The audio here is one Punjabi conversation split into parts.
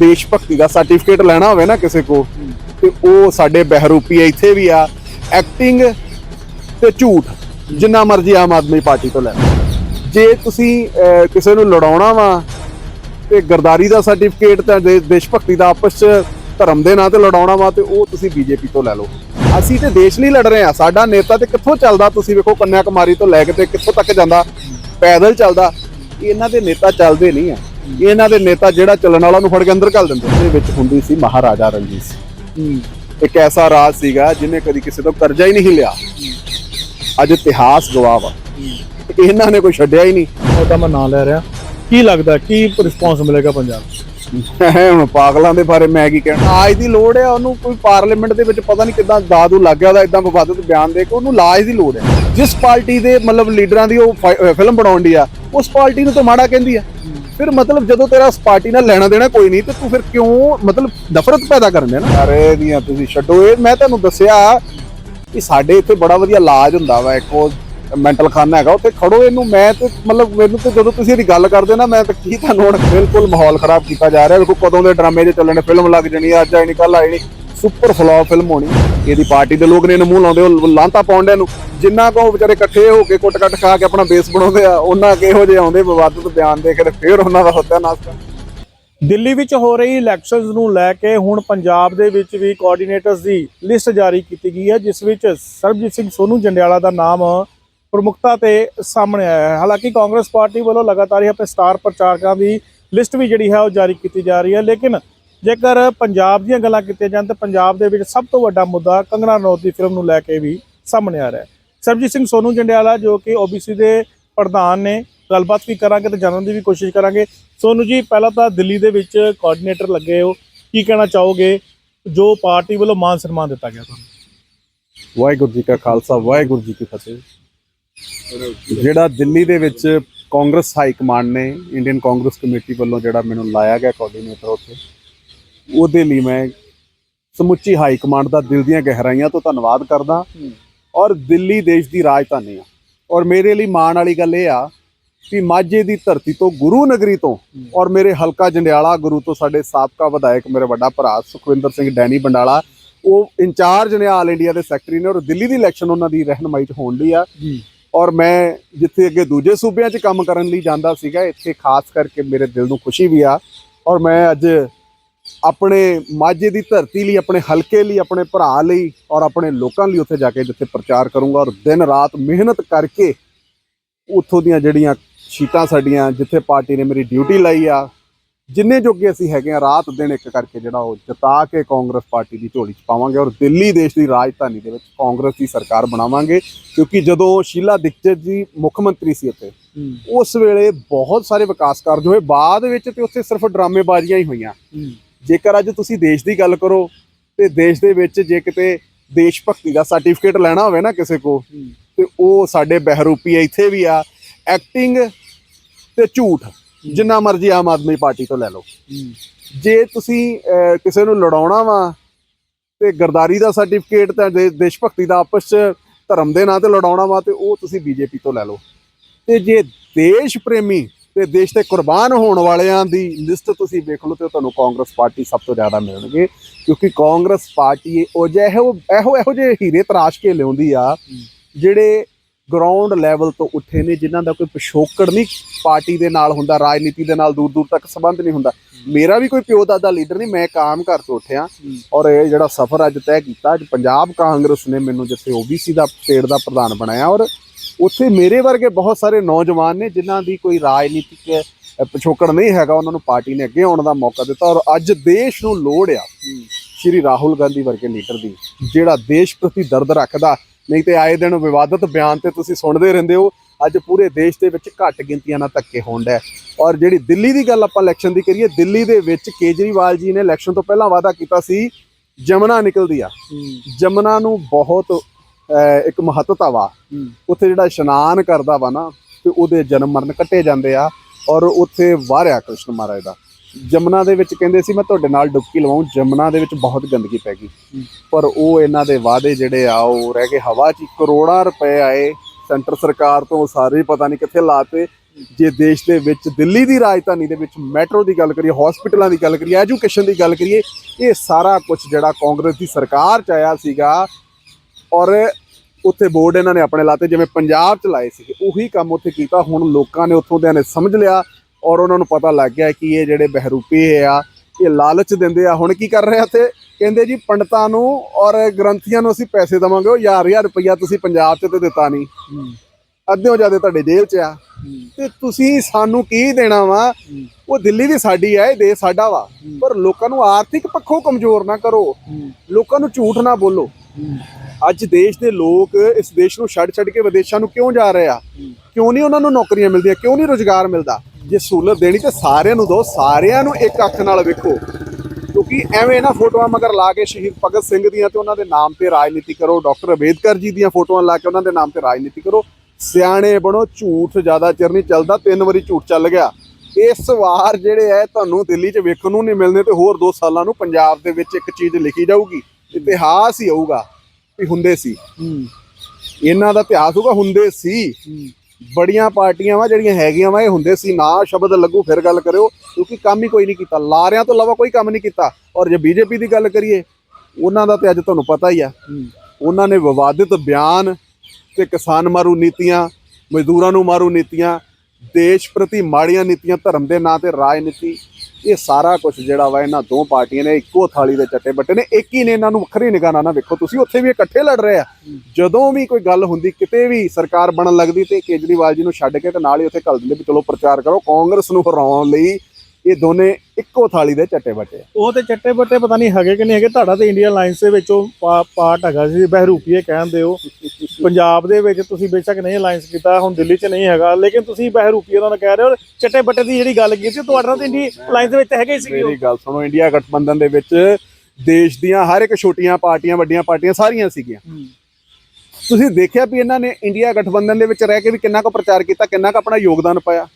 ਦੇਸ਼ ਭਗਤੀ ਦਾ ਸਰਟੀਫਿਕੇਟ ਲੈਣਾ ਹੋਵੇ ਨਾ ਕਿਸੇ ਕੋ ਤੇ ਉਹ ਸਾਡੇ ਬਹਿਰੂਪੀ ਇੱਥੇ ਵੀ ਆ ਐਕਟਿੰਗ ਤੇ ਝੂਠ, ਜਿੰਨਾ ਮਰਜ਼ੀ ਆਮ ਆਦਮੀ ਪਾਰਟੀ ਤੋਂ ਲੈ ਜੇ ਤੁਸੀਂ ਕਿਸੇ ਨੂੰ ਲੜਾਉਣਾ ਵਾ, ਤੇ ਗਰਦਾਰੀ ਦਾ ਸਰਟੀਫਿਕੇਟ ਤਾਂ ਦੇ- ਦੇਸ਼ ਭਗਤੀ ਦਾ ਆਪਸ ਚ ਧਰਮ ਦੇ ਨਾਂ ਤੇ ਲੜਾਉਣਾ ਵਾ, ਤੇ ਉਹ ਤੁਸੀਂ ਬੀਜੇਪੀ ਤੋਂ ਲੈ ਲਓ। ਅਸੀਂ ਤੇ ਦੇਸ਼ ਲਈ ਲੜ ਰਹੇ ਆ, ਸਾਡਾ ਨੇਤਾ ਤੇ ਕਿੱਥੋਂ ਚੱਲਦਾ, ਤੁਸੀਂ ਵੇਖੋ ਕੰਨਿਆ ਕੁਮਾਰੀ ਤੋਂ ਲੈ ਕੇ ਤੇ ਕਿੱਥੋਂ ਤੱਕ ਜਾਂਦਾ, ਪੈਦਲ ਚੱਲਦਾ, ਇਹਨਾਂ ਦੇ ਨੇਤਾ ਚੱਲਦੇ ਨਹੀਂ ਆ। ਇਹਨਾਂ ਦੇ ਨੇਤਾ ਜਿਹੜਾ ਚੱਲਣ ਵਾਲਾ ਨੂੰ ਫੜ ਕੇ ਅੰਦਰ ਘੱਲ ਦਿੰਦੇ ਇਹਦੇ ਵਿੱਚ ਹੁੰਦੀ ਸੀ ਮਹਾਰਾਜਾ ਰਣਜੀਤ ਸਿੰਘ। ਇੱਕ ਐਸਾ ਰਾਜ ਸੀਗਾ ਜਿਹਨੇ ਕਦੀ ਕਿਸੇ ਤੋਂ ਕਰਜ਼ਾ ਹੀ ਨਹੀਂ ਲਿਆ। ਅੱਜ ਇਤਿਹਾਸ ਗਵਾਹ ਵਾ। ਇਹਨਾਂ ਨੇ ਕੋਈ ਛੱਡਿਆ ਹੀ ਨਹੀਂ। ਉਹਦਾ ਮੈਂ ਨਾਂ ਲੈ ਰਿਹਾ। ਕੀ ਲੱਗਦਾ ਕੀ ਰਿਸਪੌਂਸ ਮਿਲੇਗਾ ਪੰਜਾਬ ਹੁਣ ਪਾਗਲਾਂ ਦੇ ਬਾਰੇ ਮੈਂ ਕੀ ਕਹਿਣਾ? ਆਜ ਦੀ ਲੋੜ ਹੈ ਉਹਨੂੰ ਕੋਈ ਪਾਰਲੀਮੈਂਟ ਦੇ ਵਿੱਚ ਪਤਾ ਨਹੀਂ ਕਿਦਾਂ ਦਾਦੂ ਲੱਗ ਗਿਆ ਉਹਦਾ ਇਦਾਂ ਵਿਵਾਦਿਤ ਬਿਆਨ ਦੇ ਕੇ ਉਹਨੂੰ ਲਾਜ ਦੀ ਲੋੜ ਹੈ ਜਿਸ ਪਾਰਟੀ ਦੇ ਮਤਲਬ ਲੀਡਰਾਂ ਦੀ ਉਹ ਫਿਲਮ ਬਣਾਉਣ ਦੀ ਆ ਉਸ ਪਾਰਟੀ ਨੂੰ ਤਾਂ ਮਾੜਾ ਕਹਿੰਦੀ ਆ। ਫਿਰ ਮਤਲਬ ਜਦੋਂ ਤੇਰਾ ਉਸ ਪਾਰਟੀ ਨਾਲ ਲੈਣਾ ਦੇਣਾ ਕੋਈ ਨਹੀਂ, ਤੇ ਤੂੰ ਫਿਰ ਕਿਉਂ ਮਤਲਬ ਨਫ਼ਰਤ ਪੈਦਾ ਕਰਨ ਦੇ ਨਾ? ਅਰੇ ਦੀਆਂ ਤੁਸੀਂ ਛੱਡੋ, ਇਹ ਮੈਂ ਤੁਹਾਨੂੰ ਦੱਸਿਆ ਕਿ ਸਾਡੇ ਇੱਥੇ ਬੜਾ ਵਧੀਆ ਇਲਾਜ ਹੁੰਦਾ ਵਾ, ਇੱਕ ਉਹ ਮੈਂਟਲ ਖਾਨਾ ਹੈਗਾ, ਉੱਥੇ ਖੜੋ ਇਹਨੂੰ, ਮੈਂ ਤੇ ਮਤਲਬ ਮੈਨੂੰ ਤੇ ਜਦੋਂ ਤੁਸੀਂ ਇਹਦੀ ਗੱਲ ਕਰਦੇ ਨਾ, ਮੈਂ ਤਾਂ ਕੀ ਤੁਹਾਨੂੰ ਹੁਣ ਬਿਲਕੁਲ ਮਾਹੌਲ ਖਰਾਬ ਕੀਤਾ ਜਾ ਰਿਹਾ, ਵੇਖੋ ਕਦੋਂ ਦੇ ਡਰਾਮੇ ਜੇ ਚੱਲਣੇ ਫਿਲਮ ਲੱਗ ਜਣੀ, ਅੱਜ ਆਈ ਨਹੀਂ ਕੱਲ ਆਈ ਨਹੀਂ ਸੁਪਰ ਫਲॉप ਫਿਲਮ ਹੋਣੀ। ਇਹਦੀ ਪਾਰਟੀ ਦੇ ਲੋਕ ਨੇ ਇਹਨੂੰ ਮੂੰਹ ਲਾਉਂਦੇ, ਉਹ ਲਾਂਤਾ ਪਾਉਂਦੇ ਨੂੰ। ਜਿੰਨਾ ਕੋ ਵਿਚਾਰੇ ਇਕੱਠੇ ਹੋ ਕੇ ਕੁੱਟ-ਕੱਟ ਖਾ ਕੇ ਆਪਣਾ ਬੇਸ ਬਣਾਉਂਦੇ ਆ, ਉਹਨਾਂ ਕਿਹੋ ਜਿਹੇ ਆਉਂਦੇ, ਵਿਵਾਦਿਤ ਬਿਆਨ ਦੇ ਕੇ ਫਿਰ ਉਹਨਾਂ ਦਾ ਹੁੰਦਾ ਨਾਸਤਾ ਦਿੱਲੀ ਵਿੱਚ ਹੋ ਰਹੀ ਇਲੈਕਸ਼ਨਸ ਨੂੰ ਲੈ ਕੇ ਹੁਣ ਪੰਜਾਬ ਦੇ ਵਿੱਚ ਵੀ ਕੋਆਰਡੀਨੇਟਰਸ ਦੀ ਲਿਸਟ ਜਾਰੀ ਕੀਤੀ ਗਈ ਹੈ, ਜਿਸ ਵਿੱਚ ਸਰਬਜੀਤ ਸਿੰਘ ਸੋਨੂ ਜੰਡਿਆਲਾ ਦਾ ਨਾਮ ਪ੍ਰਮੁੱਖਤਾ ਤੇ ਸਾਹਮਣੇ ਆਇਆ ਹੈ। ਹਾਲਾਂਕਿ ਕਾਂਗਰਸ ਪਾਰਟੀ ਵੱਲੋਂ ਲਗਾਤਾਰ ਹੀ ਆਪਣੇ ਸਟਾਰ ਪ੍ਰਚਾਰਕਾਂ ਦੀ ਲਿਸਟ ਵੀ ਜਿਹੜੀ ਹੈ ਉਹ ਜਾਰੀ ਕੀਤੀ ਜਾ ਰਹੀ ਹੈ, ਲੇਕਿਨ ਜੇਕਰ ਪੰਜਾਬ ਦੀਆਂ ਗੱਲਾਂ ਕੀਤੀਆਂ ਜਾਣ ਤਾਂ ਪੰਜਾਬ ਦੇ ਵਿੱਚ ਸਭ ਤੋਂ ਵੱਡਾ ਮੁੱਦਾ ਕੰਗਣਾ ਰਣੌਤ ਦੀ ਫਿਲਮ ਨੂੰ ਲੈ ਕੇ ਵੀ ਸਾਹਮਣੇ ਆ ਰਿਹਾ ਹੈ। ਸਰਬਜੀਤ ਸਿੰਘ ਸੋਨੂ ਜੰਡਿਆਲਾ ਜੋ ਕਿ OBC ਦੇ ਪ੍ਰਧਾਨ ਨੇ, ਗੱਲਬਾਤ ਵੀ ਕਰਾਂਗੇ ਤੇ ਜਾਣਨ ਦੀ ਵੀ ਕੋਸ਼ਿਸ਼ ਕਰਾਂਗੇ। ਸੋਨੂ ਜੀ, ਪਹਿਲਾਂ ਤਾਂ ਦਿੱਲੀ ਦੇ ਵਿੱਚ ਕੋਆਰਡੀਨੇਟਰ ਲੱਗੇ ਹੋ, ਕੀ ਕਹਿਣਾ ਚਾਹੋਗੇ? ਜੋ ਪਾਰਟੀ ਵੱਲੋਂ ਮਾਨ ਸਨਮਾਨ ਦਿੱਤਾ ਗਿਆ ਤੁਹਾਨੂੰ। ਵਾਹਿਗੁਰੂ ਜੀ ਕਾ ਖਾਲਸਾ, ਵਾਹਿਗੁਰੂ ਜੀ ਕੀ ਫਤਿਹ। ਜਿਹੜਾ ਦਿੱਲੀ ਦੇ ਵਿੱਚ ਕਾਂਗਰਸ ਹਾਈ ਕਮਾਂਡ ਨੇ, ਇੰਡੀਅਨ ਕਾਂਗਰਸ ਕਮੇਟੀ ਵੱਲੋਂ ਜਿਹੜਾ ਮੈਨੂੰ ਲਾਇਆ ਗਿਆ ਕੋਆਰਡੀਨੇਟਰ ਉੱਥੇ ਉਹਦੇ ਲਈ ਮੈਂ ਸਮੁੱਚੀ ਹਾਈ ਕਮਾਂਡ ਦਾ ਦਿਲ ਦੀਆਂ ਗਹਿਰਾਈਆਂ ਤੋਂ ਧੰਨਵਾਦ ਕਰਦਾ ਔਰ ਦਿੱਲੀ ਦੇਸ਼ ਦੀ ਰਾਜਧਾਨੀ ਆ। ਔਰ ਮੇਰੇ ਲਈ ਮਾਣ ਵਾਲੀ ਗੱਲ ਇਹ ਆ ਕਿ ਮਾਝੇ ਦੀ ਧਰਤੀ ਤੋਂ ਗੁਰੂ ਨਗਰੀ ਤੋਂ ਔਰ ਮੇਰੇ ਹਲਕਾ ਜੰਡਿਆਲਾ ਗੁਰੂ ਤੋਂ ਸਾਡੇ ਸਾਬਕਾ ਵਿਧਾਇਕ ਮੇਰੇ ਵੱਡਾ ਭਰਾ ਸੁਖਵਿੰਦਰ ਸਿੰਘ ਡੈਨੀ ਬੰਡਾਲਾ ਉਹ ਇੰਚਾਰਜ ਨੇ ਆਲ ਇੰਡੀਆ ਦੇ ਸੈਕਟਰੀ ਨੇ ਔਰ ਦਿੱਲੀ ਦੀ ਇਲੈਕਸ਼ਨ ਉਹਨਾਂ ਦੀ ਰਹਿਨਮਾਈ 'ਚ ਹੋਣ ਦੀ ਆ। ਜੀ। ਔਰ ਮੈਂ ਜਿੱਥੇ ਅੱਗੇ ਦੂਜੇ ਸੂਬਿਆਂ 'ਚ ਕੰਮ ਕਰਨ ਲਈ ਜਾਂਦਾ ਸੀਗਾ ਇੱਥੇ ਖਾਸ ਕਰਕੇ ਮੇਰੇ ਦਿਲ ਨੂੰ ਖੁਸ਼ੀ ਵੀ ਆ। ਔਰ ਮੈਂ ਅੱਜ ਆਪਣੇ ਮਾਝੇ ਦੀ ਧਰਤੀ ਲਈ ਆਪਣੇ ਹਲਕੇ ਲਈ ਆਪਣੇ ਭਰਾ ਲਈ ਔਰ ਆਪਣੇ ਲੋਕਾਂ ਲਈ ਉੱਥੇ ਜਾ ਕੇ ਜਿੱਥੇ ਪ੍ਰਚਾਰ ਕਰੂੰਗਾ ਔਰ ਦਿਨ ਰਾਤ ਮਿਹਨਤ ਕਰਕੇ ਉੱਥੋਂ ਦੀਆਂ ਜਿਹੜੀਆਂ ਸ਼ੀਟਾਂ ਸਾਡੀਆਂ ਜਿੱਥੇ ਪਾਰਟੀ ਨੇ ਮੇਰੀ ਡਿਊਟੀ ਲਾਈ ਆ ਜਿੰਨੇ ਜੋਗੇ ਅਸੀਂ ਹੈਗੇ ਆ ਰਾਤ ਦਿਨ ਇੱਕ ਕਰਕੇ ਜਿਹੜਾ ਉਹ ਜਿਤਾ ਕੇ ਕਾਂਗਰਸ ਪਾਰਟੀ ਦੀ ਝੋਲੀ 'ਚ ਪਾਵਾਂਗੇ ਔਰ ਦਿੱਲੀ ਦੇਸ਼ ਦੀ ਰਾਜਧਾਨੀ ਦੇ ਵਿੱਚ ਕਾਂਗਰਸ ਦੀ ਸਰਕਾਰ ਬਣਾਵਾਂਗੇ ਕਿਉਂਕਿ ਜਦੋਂ ਸ਼ੀਲਾ ਦੀਕਸ਼ਿਤ ਜੀ ਮੁੱਖ ਮੰਤਰੀ ਸੀ ਉੱਥੇ ਉਸ ਵੇਲੇ ਬਹੁਤ ਸਾਰੇ ਵਿਕਾਸ ਕਾਰਜ ਹੋਏ ਬਾਅਦ ਵਿੱਚ ਤੇ ਉੱਥੇ ਸਿਰਫ ਡਰਾਮੇਬਾਜ਼ੀਆਂ ਹੀ ਹੋਈਆਂ। ਜੇਕਰ ਅੱਜ ਤੁਸੀਂ ਦੇਸ਼ ਦੀ ਗੱਲ ਕਰੋ ਤੇ ਦੇਸ਼ ਦੇ ਵਿੱਚ ਜੇ ਕਿਤੇ ਦੇਸ਼ ਭਗਤੀ ਦਾ ਸਰਟੀਫਿਕੇਟ ਲੈਣਾ ਹੋਵੇ ਨਾ ਕਿਸੇ ਕੋ ਤੇ ਉਹ ਸਾਡੇ ਬਹਿਰੂਪੀ ਇੱਥੇ ਵੀ ਆ ਐਕਟਿੰਗ ਤੇ ਝੂਠ ਜਿੰਨਾ ਮਰਜ਼ੀ ਆਮ ਆਦਮੀ ਪਾਰਟੀ ਤੋਂ ਲੈ ਲਓ। ਜੇ ਤੁਸੀਂ ਕਿਸੇ ਨੂੰ ਲੜਾਉਣਾ ਵਾ ਤੇ ਗਰਦਾਰੀ ਦਾ ਸਰਟੀਫਿਕੇਟ ਤਾਂ ਦੇਸ਼ ਭਗਤੀ ਦਾ ਆਪਸ ਚ ਧਰਮ ਦੇ ਨਾਂ ਤੇ ਲੜਾਉਣਾ ਵਾ ਤੇ ਉਹ ਤੁਸੀਂ ਬੀਜੇਪੀ ਤੋਂ ਲੈ ਲਓ। ਤੇ ਜੇ ਦੇਸ਼ ਪ੍ਰੇਮੀ ਤੇ ਦੇਸ਼ ਤੇ ਕੁਰਬਾਨ ਹੋਣ ਵਾਲਿਆਂ ਦੀ ਲਿਸਟ ਤੁਸੀਂ ਵੇਖ ਲਓ ਤੇ ਤੁਹਾਨੂੰ ਕਾਂਗਰਸ ਪਾਰਟੀ ਸਭ ਤੋਂ ਜ਼ਿਆਦਾ ਮਿਲਣਗੇ, ਕਿਉਂਕਿ ਕਾਂਗਰਸ ਪਾਰਟੀ ਉਹ ਜਿਹੋ ਇਹੋ ਇਹੋ ਜਿਹੇ ਹੀਰੇ ਤਰਾਸ਼ ਕੇ ਲਿਆਉਂਦੀ ਆ, ਜਿਹੜੇ ਗਰਾਊਂਡ ਲੈਵਲ ਤੋਂ ਉੱਠੇ ਨੇ, ਜਿਨ੍ਹਾਂ ਦਾ ਕੋਈ ਪਿਛੋਕੜ ਨਹੀਂ ਪਾਰਟੀ ਦੇ ਨਾਲ ਹੁੰਦਾ, ਰਾਜਨੀਤੀ ਦੇ ਨਾਲ ਦੂਰ ਦੂਰ ਤੱਕ ਸੰਬੰਧ ਨਹੀਂ ਹੁੰਦਾ। ਮੇਰਾ ਵੀ ਕੋਈ ਪਿਓ ਦਾਦਾ ਲੀਡਰ ਨਹੀਂ, ਮੈਂ ਕਾਮ ਘਰ ਤੋਂ ਉੱਠਿਆ, ਔਰ ਇਹ ਜਿਹੜਾ ਸਫ਼ਰ ਅੱਜ ਤੈਅ ਕੀਤਾ, ਅੱਜ ਪੰਜਾਬ ਕਾਂਗਰਸ ਨੇ ਮੈਨੂੰ ਜਿੱਥੇ ਓਬੀਸੀ ਦਾ ਪੇੜ ਦਾ ਪ੍ਰਧਾਨ ਬਣਾਇਆ, ਔਰ ਉੱਥੇ ਮੇਰੇ ਵਰਗੇ ਬਹੁਤ ਸਾਰੇ ਨੌਜਵਾਨ ਨੇ ਜਿਨ੍ਹਾਂ ਦੀ ਕੋਈ ਰਾਜਨੀਤਿਕ ਪਿਛੋਕੜ ਨਹੀਂ ਹੈਗਾ ਉਹਨਾਂ ਨੂੰ ਪਾਰਟੀ ਨੇ ਅੱਗੇ ਆਉਣ ਦਾ ਮੌਕਾ ਦਿੱਤਾ ਔਰ ਅੱਜ ਦੇਸ਼ ਨੂੰ ਲੋੜ ਆ ਸ਼੍ਰੀ ਰਾਹੁਲ ਗਾਂਧੀ ਵਰਗੇ ਲੀਡਰ ਦੀ ਜਿਹੜਾ ਦੇਸ਼ ਪ੍ਰਤੀ ਦਰਦ ਰੱਖਦਾ ਨਹੀਂ ਤੇ ਆਏ ਦਿਨ ਵਿਵਾਦਤ ਬਿਆਨ ਤੇ ਤੁਸੀਂ ਸੁਣਦੇ ਰਹਿੰਦੇ ਹੋ ਅੱਜ ਪੂਰੇ ਦੇਸ਼ ਦੇ ਵਿੱਚ ਘੱਟ ਗਿਣਤੀਆਂ ਨਾਲ ਧੱਕੇ ਹੋਣ ਡਿਆ ਔਰ ਜਿਹੜੀ ਦਿੱਲੀ ਦੀ ਗੱਲ ਆਪਾਂ ਇਲੈਕਸ਼ਨ ਦੀ ਕਰੀਏ ਦਿੱਲੀ ਦੇ ਵਿੱਚ ਕੇਜਰੀਵਾਲ ਜੀ ਨੇ ਇਲੈਕਸ਼ਨ ਤੋਂ ਪਹਿਲਾਂ ਵਾਅਦਾ ਕੀਤਾ ਸੀ ਜਮਨਾ ਨਿਕਲਦੀ ਆ। ਜਮਨਾ ਨੂੰ ਬਹੁਤ ਇੱਕ ਮਹੱਤਤਾ ਵਾ। ਉੱਥੇ ਜਿਹੜਾ ਇਸ਼ਨਾਨ ਕਰਦਾ ਵਾ ਨਾ ਤੇ ਉਹਦੇ ਜਨਮ ਮਰਨ ਕੱਟੇ ਜਾਂਦੇ ਆ ਔਰ ਉੱਥੇ ਵਾਰਿਆ ਕ੍ਰਿਸ਼ਨ ਮਹਾਰਾਜ ਦਾ। ਜਮਨਾ ਦੇ ਵਿੱਚ ਕਹਿੰਦੇ ਸੀ ਮੈਂ ਤੁਹਾਡੇ ਨਾਲ ਡੁਬਕੀ ਲਵਾਉਂ ਜਮਨਾ ਦੇ ਵਿੱਚ ਬਹੁਤ ਗੰਦਗੀ ਪੈ ਗਈ। ਪਰ ਉਹ ਇਹਨਾਂ ਦੇ ਵਾਅਦੇ ਜਿਹੜੇ ਆ ਉਹ ਰਹਿ ਗਏ ਹਵਾ 'ਚ। ਕਰੋੜਾਂ ਰੁਪਏ ਆਏ ਸੈਂਟਰ ਸਰਕਾਰ ਤੋਂ ਸਾਰੇ ਪਤਾ ਨਹੀਂ ਕਿੱਥੇ ਲਾਤੇ। ਜੇ ਦੇਸ਼ ਦੇ ਵਿੱਚ ਦਿੱਲੀ ਦੀ ਰਾਜਧਾਨੀ ਦੇ ਵਿੱਚ ਮੈਟਰੋ ਦੀ ਗੱਲ ਕਰੀਏ ਹਸਪੀਟਲਾਂ ਦੀ ਗੱਲ ਕਰੀਏ ਐਜੂਕੇਸ਼ਨ ਦੀ ਗੱਲ ਕਰੀਏ ਇਹ ਸਾਰਾ ਕੁਝ ਜਿਹੜਾ ਕਾਂਗਰਸ ਦੀ ਸਰਕਾਰ ਚ ਆਇਆ ਸੀਗਾ ਔਰ ਉੱਥੇ ਬੋਰਡ ਇਹਨਾਂ ਨੇ ਆਪਣੇ ਲਾਤੇ ਜਿਵੇਂ ਪੰਜਾਬ ਚ ਲਾਏ ਸੀਗੇ ਉਹੀ ਕੰਮ ਉੱਥੇ ਕੀਤਾ। ਹੁਣ ਲੋਕਾਂ ਨੇ ਉੱਥੋਂ ਦਿਆਂ ਨੇ ਸਮਝ ਲਿਆ ਔਰ ਉਹਨਾਂ ਨੂੰ ਪਤਾ ਲੱਗ ਗਿਆ ਕਿ ਇਹ ਜਿਹੜੇ ਬਹਿਰੂਪੀ ਆ ਇਹ ਲਾਲਚ ਦਿੰਦੇ ਆ। ਹੁਣ ਕੀ ਕਰ ਰਹੇ ਆ ਕਹਿੰਦੇ ਜੀ ਪੰਡਤਾਂ ਨੂੰ ਔਰ ਗ੍ਰੰਥੀਆਂ ਨੂੰ ਅਸੀਂ ਪੈਸੇ ਦੇਵਾਂਗੇ ਉਹ ਹਜ਼ਾਰ ਹਜ਼ਾਰ ਰੁਪਈਆ ਤੁਸੀਂ ਪੰਜਾਬ 'ਚ ਤੇ ਦਿੱਤਾ ਨਹੀਂ। ਅੱਧਿਓਂ ਜ਼ਿਆਦਾ ਤੁਹਾਡੇ ਜੇਲ੍ਹ 'ਚ ਆ। ਤੇ ਤੁਸੀਂ ਸਾਨੂੰ ਕੀ ਦੇਣਾ ਵਾ? ਉਹ ਦਿੱਲੀ ਦੀ ਸਾਡੀ ਆ ਇਹ ਦੇਸ਼ ਸਾਡਾ ਵਾ। ਪਰ ਲੋਕਾਂ ਨੂੰ ਆਰਥਿਕ ਪੱਖੋਂ ਕਮਜ਼ੋਰ ਨਾ ਕਰੋ। ਲੋਕਾਂ ਨੂੰ ਝੂਠ ਨਾ ਬੋਲੋ। ਅੱਜ ਦੇਸ਼ ਦੇ ਲੋਕ ਇਸ ਦੇਸ਼ ਨੂੰ ਛੱਡ ਛੱਡ ਕੇ ਵਿਦੇਸ਼ਾਂ ਨੂੰ ਕਿਉਂ ਜਾ ਰਹੇ ਆ? ਕਿਉਂ ਨਹੀਂ ਉਹਨਾਂ ਨੂੰ ਨੌਕਰੀਆਂ ਮਿਲਦੀਆਂ? ਕਿਉਂ ਨਹੀਂ ਰੋਜ਼ਗਾਰ ਮਿਲਦਾ? ਜੇ ਸਹੂਲਤ ਦੇਣੀ ਤੇ ਸਾਰਿਆਂ ਨੂੰ ਦਿਓ, ਸਾਰਿਆਂ ਨੂੰ ਇੱਕ ਅੱਖ ਨਾਲ ਵੇਖੋ। ਕਿਉਂਕਿ ਐਵੇਂ ਨਾ ਫੋਟੋਆਂ ਮਗਰ ਲਾ ਕੇ ਸ਼ਹੀਦ ਭਗਤ ਸਿੰਘ ਦੀਆਂ ਤੇ ਉਹਨਾਂ ਦੇ ਨਾਮ ਤੇ ਰਾਜਨੀਤੀ ਕਰੋ, ਡਾਕਟਰ ਅੰਬੇਦਕਰ ਜੀ ਦੀਆਂ ਫੋਟੋਆਂ ਲਾ ਕੇ ਉਹਨਾਂ ਦੇ ਨਾਮ ਤੇ ਰਾਜਨੀਤੀ ਕਰੋ। ਸਿਆਣੇ ਬਣੋ, ਝੂਠ ਜ਼ਿਆਦਾ ਚਿਰ ਨਹੀਂ ਚੱਲਦਾ, ਤਿੰਨ ਵਾਰੀ ਝੂਠ ਚੱਲ ਗਿਆ। ਇਸ ਵਾਰ ਜਿਹੜੇ ਐ ਤੁਹਾਨੂੰ ਦਿੱਲੀ 'ਚ ਵੇਖਣ ਨੂੰ ਨਹੀਂ ਮਿਲਣੇ ਤੇ ਹੋਰ 2 ਸਾਲਾਂ ਨੂੰ ਪੰਜਾਬ ਦੇ ਵਿੱਚ ਇੱਕ ਚੀਜ਼ ਲਿਖੀ ਜਾਊਗੀ। ਇਤਿਹਾਸ ਹੀ ਆਊਗਾ। ਵੀ ਹੁੰਦੇ ਸੀ। ਇਹਨਾਂ ਦਾ ਇਤਿਹਾਸ ਹੋਊਗਾ ਹੁੰਦੇ ਸੀ। ਬੜੀਆਂ ਪਾਰਟੀਆਂ ਵਾ ਜਿਹੜੀਆਂ ਹੈਗੀਆਂ ਵਾ ਇਹ ਹੁੰਦੇ ਸੀ। ਨਾ ਸ਼ਬਦ ਲੱਗੂ ਫਿਰ ਗੱਲ ਕਰਿਓ। ਕਿਉਂਕਿ ਕੰਮ ਹੀ ਕੋਈ ਨਹੀਂ ਕੀਤਾ। ਲਾਰਿਆਂ ਤੋਂ ਇਲਾਵਾ ਕੋਈ ਕੰਮ ਨਹੀਂ ਕੀਤਾ। ਔਰ ਜੇ ਬੀਜੇਪੀ ਦੀ ਗੱਲ ਕਰੀਏ ਉਹਨਾਂ ਦਾ ਤੇ ਅੱਜ ਤੁਹਾਨੂੰ ਪਤਾ ਹੀ ਆ। ਉਹਨਾਂ ਨੇ ਵਿਵਾਦਿਤ ਬਿਆਨ ਤੇ ਕਿਸਾਨ ਮਾਰੂ ਨੀਤੀਆਂ ਮਜ਼ਦੂਰਾਂ ਨੂੰ ਮਾਰੂ ਨੀਤੀਆਂ ਦੇਸ਼ ਪ੍ਰਤੀ ਮਾੜੀਆਂ ਨੀਤੀਆਂ ਧਰਮ ਦੇ ਨਾਂ ਤੇ ਰਾਜਨੀਤੀ ਇਹ ਸਾਰਾ ਕੁਝ ਜਿਹੜਾ ਵਾ ਇਹਨਾਂ ਦੋ ਪਾਰਟੀਆਂ ਨੇ ਇੱਕੋ ਥਾਲੀ ਦੇ ਚੱਟੇ ਬੱਟੇ ਨੇ, ਇੱਕ ਹੀ ਨੇ ਇਹਨਾਂ ਨੂੰ ਵੱਖਰੀ ਨਿਗਾਹ ਨਾਲ ਨਾ ਵੇਖੋ। ਤੁਸੀਂ ਉੱਥੇ ਵੀ ਇਕੱਠੇ ਲੜ ਰਹੇ ਆ। ਜਦੋਂ ਵੀ ਕੋਈ ਗੱਲ ਹੁੰਦੀ, ਕਿਤੇ ਵੀ ਸਰਕਾਰ ਬਣਨ ਲੱਗਦੀ ਤੇ ਕੇਜਰੀਵਾਲ ਜੀ ਨੂੰ ਛੱਡ ਕੇ ਤੇ ਨਾਲ ਹੀ ਉੱਥੇ ਘੱਲ ਦਿੰਦੇ ਵੀ ਚਲੋ ਪ੍ਰਚਾਰ ਕਰੋ, ਕਾਂਗਰਸ ਨੂੰ ਹਰਾਉਣ ਲਈ ਇਹ ਦੋਨੇ ਇੱਕੋ ਥਾਲੀ ਦੇ ਚੱਟੇ ਬੱਟੇ ਉਹ ਤੇ ਚੱਟੇ ਬੱਟੇ ਪਤਾ ਨਹੀਂ ਹੈਗੇ ਕਿ ਨਹੀਂ ਹੈਗੇ। ਤੁਹਾਡਾ ਤੇ ਇੰਡੀਆ ਲਾਈਨਸ ਦੇ ਵਿੱਚੋਂ ਪਾਰਟ ਹੈਗਾ ਸੀ ਬਹਿਰੂਪੀਏ ਕਹਿੰਦੇ ਹੋ ਪੰਜਾਬ ਦੇ ਵਿੱਚ ਤੁਸੀਂ ਬੇਸ਼ੱਕ ਨਹੀਂ ਅਲਾਈਅੰਸ ਕੀਤਾ ਹੁਣ ਦਿੱਲੀ 'ਚ ਨਹੀਂ ਹੈਗਾ। ਲੇਕਿਨ ਤੁਸੀਂ ਬਹਿਰੂਪੀਏ ਦਾ ਕਹਿ ਰਹੇ ਹੋ ਚੱਟੇ ਬੱਟੇ ਦੀ ਜਿਹੜੀ ਗੱਲ ਕੀਤੀ ਤੁਹਾਡੇ ਤੇ ਇੰਡੀ ਅਲਾਈਅੰਸ ਦੇ ਵਿੱਚ ਹੈਗੇ ਉਹ। ਮੇਰੀ ਗੱਲ ਸੁਣੋ ਇੰਡੀਆ ਗਠਬੰਧਨ ਦੇ ਵਿੱਚ ਦੇਸ਼ ਦੀਆਂ ਹਰ ਇੱਕ ਛੋਟੀਆਂ ਪਾਰਟੀਆਂ ਵੱਡੀਆਂ ਪਾਰਟੀਆਂ ਸਾਰੀਆਂ ਸੀਗੀਆਂ। ਤੁਸੀਂ ਦੇਖਿਆ ਵੀ ਇਹਨਾਂ ਨੇ ਇੰਡੀਆ ਗਠਬੰਧਨ ਦੇ ਵਿੱਚ ਰਹਿ ਕੇ ਵੀ ਕਿੰਨਾ ਕੁ ਪ੍ਰਚਾਰ ਕੀਤਾ ਕਿੰਨਾ ਕੁ ਆਪਣਾ ਯੋਗਦਾਨ ਪਾਇਆ।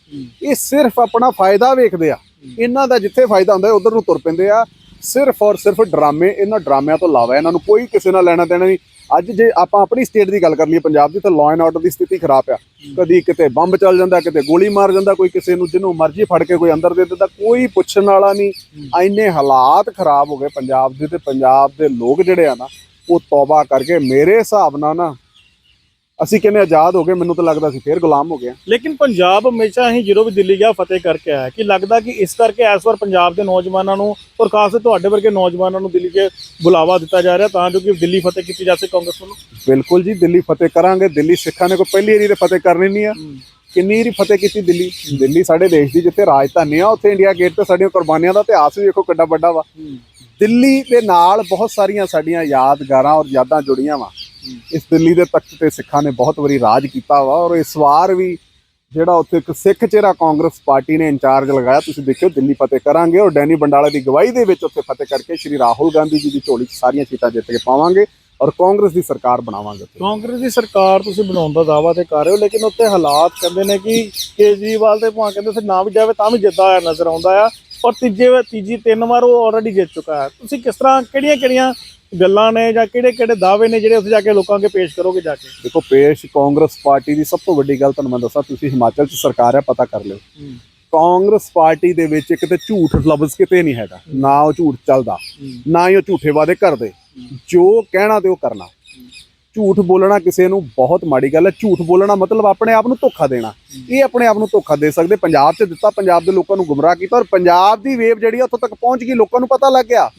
ਇਹ ਸਿਰਫ ਆਪਣਾ ਫਾਇਦਾ ਵੇਖਦੇ ਆ। ਇਹਨਾਂ ਦਾ ਜਿੱਥੇ ਫਾਇਦਾ ਹੁੰਦਾ ਉਧਰ ਨੂੰ ਤੁਰ ਪੈਂਦੇ ਆ। ਸਿਰਫ ਔਰ ਸਿਰਫ ਡਰਾਮੇ, ਇਹਨਾਂ ਡਰਾਮਿਆਂ ਤੋਂ ਇਲਾਵਾ ਇਹਨਾਂ ਨੂੰ ਕੋਈ ਕਿਸੇ ਨਾਲ ਲੈਣਾ ਦੇਣਾ ਨਹੀਂ। ਅੱਜ ਜੇ ਆਪਾਂ ਆਪਣੀ ਸਟੇਟ ਦੀ ਗੱਲ ਕਰ ਲਈਏ, ਪੰਜਾਬ ਦੀ, ਤਾਂ ਲਾਅ ਐਂਡ ਆਰਡਰ ਦੀ ਸਥਿਤੀ ਖਰਾਬ ਆ। ਕਦੀ ਕਿਤੇ ਬੰਬ ਚੱਲ ਜਾਂਦਾ, ਕਿਤੇ ਗੋਲੀ ਮਾਰ ਜਾਂਦਾ ਕੋਈ ਕਿਸੇ ਨੂੰ, ਜਿਹਨੂੰ ਮਰਜ਼ੀ ਫੜ ਕੇ ਕੋਈ ਅੰਦਰ ਦੇ ਦਿੰਦਾ, ਕੋਈ ਪੁੱਛਣ ਵਾਲਾ ਨਹੀਂ। ਇੰਨੇ ਹਾਲਾਤ ਖਰਾਬ ਹੋ ਗਏ ਪੰਜਾਬ ਦੇ ਤੇ ਪੰਜਾਬ ਦੇ ਲੋਕ ਜਿਹੜੇ ਆ ਨਾ, ਉਹ ਤੌਬਾ ਕਰਕੇ ਮੇਰੇ ਹਿਸਾਬ ਨਾਲ ਨਾ ਅਸੀਂ ਕਿੰਨੇ ਆਜ਼ਾਦ ਹੋ ਗਏ ਮੈਨੂੰ ਤਾਂ ਲੱਗਦਾ ਸੀ ਫੇਰ ਗੁਲਾਮ ਹੋ ਗਏ। ਲੇਕਿਨ ਪੰਜਾਬ ਹਮੇਸ਼ਾ ਹੀ ਜਦੋਂ ਵੀ ਦਿੱਲੀ ਗਿਆ ਫਤਿਹ ਕਰਕੇ ਆਇਆ। ਕਿ ਲੱਗਦਾ ਕਿ ਇਸ ਕਰਕੇ ਇਸ ਵਾਰ ਪੰਜਾਬ ਦੇ ਨੌਜਵਾਨਾਂ ਨੂੰ ਔਰ ਖਾਸ ਤੌਰ ਤੁਹਾਡੇ ਵਰਗੇ ਨੌਜਵਾਨਾਂ ਨੂੰ ਦਿੱਲੀ 'ਚ ਬੁਲਾਵਾ ਦਿੱਤਾ ਜਾ ਰਿਹਾ ਤਾਂ ਜੋ ਕਿ ਦਿੱਲੀ ਫਤਿਹ ਕੀਤੀ ਜਾ ਸਕੇ ਕਾਂਗਰਸ ਵੱਲੋਂ? ਬਿਲਕੁਲ ਜੀ ਦਿੱਲੀ ਫਤਿਹ ਕਰਾਂਗੇ। ਦਿੱਲੀ ਸਿੱਖਾਂ ਨੇ ਕੋਈ ਪਹਿਲੀ ਵਾਰੀ ਤੇ ਫਤਿਹ ਕਰਨੀ ਨਹੀਂ ਆ। ਕਿੰਨੀ ਵਾਰੀ ਫਤਿਹ ਕੀਤੀ ਦਿੱਲੀ? ਦਿੱਲੀ ਸਾਡੇ ਦੇਸ਼ ਦੀ ਜਿੱਥੇ ਰਾਜਧਾਨੀ ਆ ਉੱਥੇ ਇੰਡੀਆ ਗੇਟ ਤੇ ਸਾਡੀਆਂ ਕੁਰਬਾਨੀਆਂ ਦਾ ਇਤਿਹਾਸ ਵੀ ਵੇਖੋ ਕਿੱਡਾ ਵੱਡਾ ਵਾ। ਦਿੱਲੀ ਦੇ ਨਾਲ ਬਹੁਤ ਸਾਰੀਆਂ ਸਾਡੀਆਂ ਯਾਦਗਾਰਾਂ ਔਰ ਯਾਦਾਂ ਜੁੜੀਆਂ ਵਾ। ਇਸ ਦਿੱਲੀ ਦੇ ਤਖਤ ਤੇ ਸਿੱਖਾਂ ਨੇ ਬਹੁਤ ਵਾਰੀ ਰਾਜ ਕੀਤਾ ਵਾ ਔਰ ਇਸ ਵਾਰ ਵੀ ਜਿਹੜਾ ਉੱਥੇ ਇੱਕ ਸਿੱਖ ਚਿਹਰਾ ਕਾਂਗਰਸ ਪਾਰਟੀ ਨੇ ਇੰਚਾਰਜ ਲਗਾਇਆ, ਤੁਸੀਂ ਦੇਖਿਓ ਦਿੱਲੀ ਫਤਿਹ ਕਰਾਂਗੇ ਔਰ ਡੈਨੀ ਬੰਡਾਲਾ ਦੀ ਗਵਾਹੀ ਦੇ ਵਿੱਚ ਉੱਥੇ ਫਤਿਹ ਕਰਕੇ ਸ਼੍ਰੀ ਰਾਹੁਲ ਗਾਂਧੀ ਜੀ ਦੀ ਝੋਲੀ 'ਚ ਸਾਰੀਆਂ ਸੀਟਾਂ ਜਿੱਤ ਕੇ ਪਾਵਾਂਗੇ ਔਰ ਕਾਂਗਰਸ ਦੀ ਸਰਕਾਰ ਬਣਾਵਾਂਗੇ ਕਾਂਗਰਸ ਦੀ ਸਰਕਾਰ ਤੁਸੀਂ ਬਣਾਉਣ ਦਾ ਦਾਅਵਾ ਤੇ ਕਰ ਰਹੇ ਹੋ, ਲੇਕਿਨ ਉੱਥੇ ਹਾਲਾਤ ਕਹਿੰਦੇ ਨੇ ਕਿ ਕੇਜਰੀਵਾਲ ਤੇ ਭਾਵੇਂ ਕਹਿੰਦੇ ਉੱਥੇ ਨਾ ਵੀ ਜਾਵੇ ਤਾਂ ਵੀ ਜਿੱਦਾਂ ਹੋਇਆ ਨਜ਼ਰ ਆਉਂਦਾ ਆ। ਔਰ ਤੀਜੇ ਤੀਜੀ ਤਿੰਨ ਵਾਰ ਉਹ ਆਲਰੇਡੀ ਜਿੱਤ ਚੁੱਕਾ ਹੈ। ਤੁਸੀਂ ਕਿਸ ਤਰ੍ਹਾਂ ਕਿਹੜੀਆਂ ਕਿਹੜੀਆਂ ਗੱਲਾਂ ਨੇ ਜਾਂ ਕਿਹੜੇ ਕਿਹੜੇ ਦਾਅਵੇ ਨੇ ਜਿਹੜੇ ਉੱਥੇ ਜਾ ਕੇ ਲੋਕਾਂ ਅੱਗੇ ਪੇਸ਼ ਕਰੋਗੇ ਜਾ ਕੇ? ਦੇਖੋ ਪੇਸ਼ ਕਾਂਗਰਸ ਪਾਰਟੀ ਦੀ ਸਭ ਤੋਂ ਵੱਡੀ ਗੱਲ ਤੁਹਾਨੂੰ ਮੈਂ ਦੱਸਾਂ ਤੁਸੀਂ ਹਿਮਾਚਲ 'ਚ ਸਰਕਾਰ ਹੈ ਪਤਾ ਕਰ ਲਿਓ। ਕਾਂਗਰਸ ਪਾਰਟੀ ਦੇ ਵਿੱਚ ਇੱਕ ਤੇ ਝੂਠ ਲਫ਼ਜ਼ ਕਿਤੇ ਨਹੀਂ ਹੈਗਾ। ਨਾ ਉਹ ਝੂਠ ਚੱਲਦਾ ਨਾ ਹੀ ਉਹ ਝੂਠੇ ਵਾਅਦੇ ਕਰਦੇ। ਜੋ ਕਹਿਣਾ ਤੇ ਉਹ ਕਰਨਾ। ਝੂਠ ਬੋਲਣਾ ਕਿਸੇ ਨੂੰ ਬਹੁਤ ਮਾੜੀ ਗੱਲ ਹੈ। ਝੂਠ ਬੋਲਣਾ ਮਤਲਬ ਆਪਣੇ ਆਪ ਨੂੰ ਧੋਖਾ ਦੇਣਾ। ਇਹ ਆਪਣੇ ਆਪ ਨੂੰ ਧੋਖਾ ਦੇ ਸਕਦੇ। ਪੰਜਾਬ 'ਚ ਦਿੱਤਾ ਪੰਜਾਬ ਦੇ ਲੋਕਾਂ ਨੂੰ ਗੁੰਮਰਾਹ ਕੀਤਾ ਔਰ ਪੰਜਾਬ ਦੀ ਵੇਵ ਜਿਹੜੀ ਆ ਉੱਥੋਂ ਤੱਕ ਪਹੁੰਚ ਗਈ ਲੋਕਾਂ ਨੂੰ ਪਤਾ ਲੱਗ ਗਿਆ।